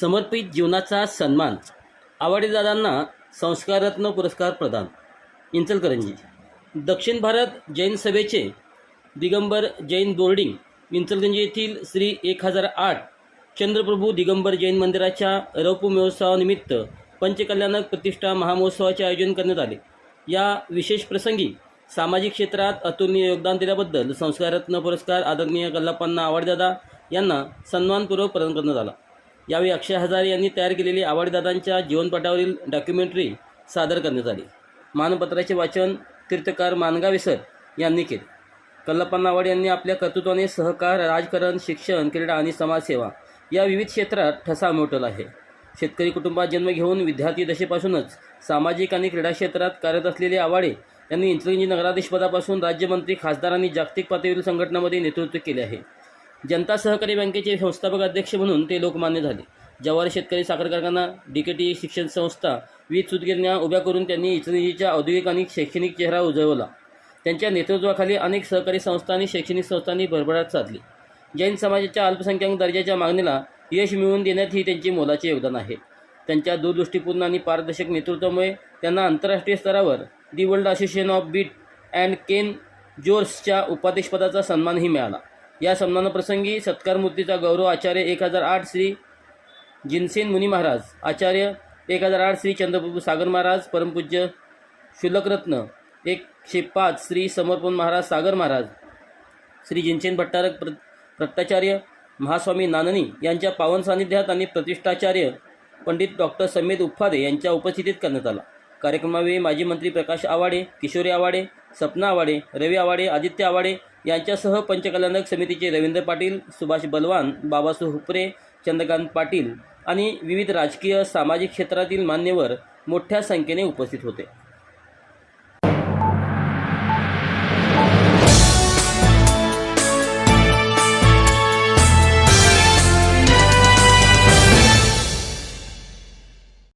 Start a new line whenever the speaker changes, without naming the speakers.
समर्पित जीवनाचा सन्मान आवडेदादांना संस्काररत्न पुरस्कार प्रदान. इंचलकरंजी. दक्षिण भारत जैन सभेचे दिगंबर जैन बोर्डिंग इंचलकरंजी येथील श्री एक हजार आठ चंद्रप्रभू दिगंबर जैन मंदिराच्या रौप्य महोत्सवानिमित्त पंचकल्याणक प्रतिष्ठा महामहोत्सवाचे आयोजन करण्यात आले. या विशेष प्रसंगी सामाजिक क्षेत्रात अतुलनीय योगदान दिल्याबद्दल संस्काररत्न पुरस्कार आदरणीय कल्लापांना आवडदादा यांना सन्मानपूर्वक प्रदान करण्यात आला. यावेळी अक्षय हजारे यांनी तयार केलेली आवडदादांच्या जीवनपटावरील डॉक्युमेंटरी सादर करण्यात आली. मानपत्राचे वाचन तीर्थकार मानगावेसर यांनी केले. कल्लप्पा आवाड यांनी आपल्या कर्तृत्वाने सहकार राजकारण शिक्षण क्रीडा आणि समाजसेवा या विविध क्षेत्रात ठसा उमटवला आहे. शेतकरी कुटुंबात जन्म घेऊन विद्यार्थी दशेपासूनच सामाजिक आणि क्रीडा क्षेत्रात कार्यरत असलेले आवाडे यांनी इंचलकरंजी नगराधीशपदापासून राज्यमंत्री खासदार आणि जागतिक पातळीवरील संघटनामध्ये नेतृत्व केले आहे. जनता सहकारी बँकेचे संस्थापक अध्यक्ष म्हणून ते लोकमान्य झाले. जवार शेतकरी साखर कारखाना डी के टी शिक्षण संस्था वीज सुतगिरण्या उभ्या करून त्यांनी इचनीजीच्या औद्योगिक आणि शैक्षणिक चेहरा उजळवला. त्यांच्या नेतृत्वाखाली अनेक सहकारी संस्था आणि शैक्षणिक संस्थांनी भरभराट साधली. जैन समाजाच्या अल्पसंख्याक दर्जाच्या मागणीला यश मिळवून देण्यात ही त्यांचे मोलाचे योगदान आहे. त्यांच्या दूरदृष्टीपूर्ण आणि पारदर्शक नेतृत्वामुळे त्यांना आंतरराष्ट्रीय स्तरावर the world association of beet and cane जोर्सच्या उपाध्यक्षपदाचा सन्मानही मिळाला. या सन्मानाप्रसंगी सत्कारमूर्तीचा गौरव आचार्य एक हजार आठ श्री जिनसेन मुनी महाराज आचार्य एक हजार आठ श्री चंद्रप्रभू सागर महाराज परमपूज्य शुलकरत्न एकशे पाच श्री समर्पण महाराज सागर महाराज श्री जिनसेन भट्टारक प्र भट्टाचार्य महास्वामी नाननी यांच्या पावन सानिध्यात आणि प्रतिष्ठाचार्य पंडित डॉक्टर समेद उफादे यांच्या उपस्थितीत करण्यात आला. कार्यक्रमावेळी माजी मंत्री प्रकाश आवाडे किशोरी आवाडे सपना आवाडे रवी आवाडे आदित्य आवाडे यांच्यासह पंचकल्याणक समितीचे रवींद्र पाटील सुभाष बलवान बाबासू हुपरे चंद्रकांत पाटील आणि विविध राजकीय सामाजिक क्षेत्रातील मान्यवर मोठ्या संख्येने उपस्थित होते.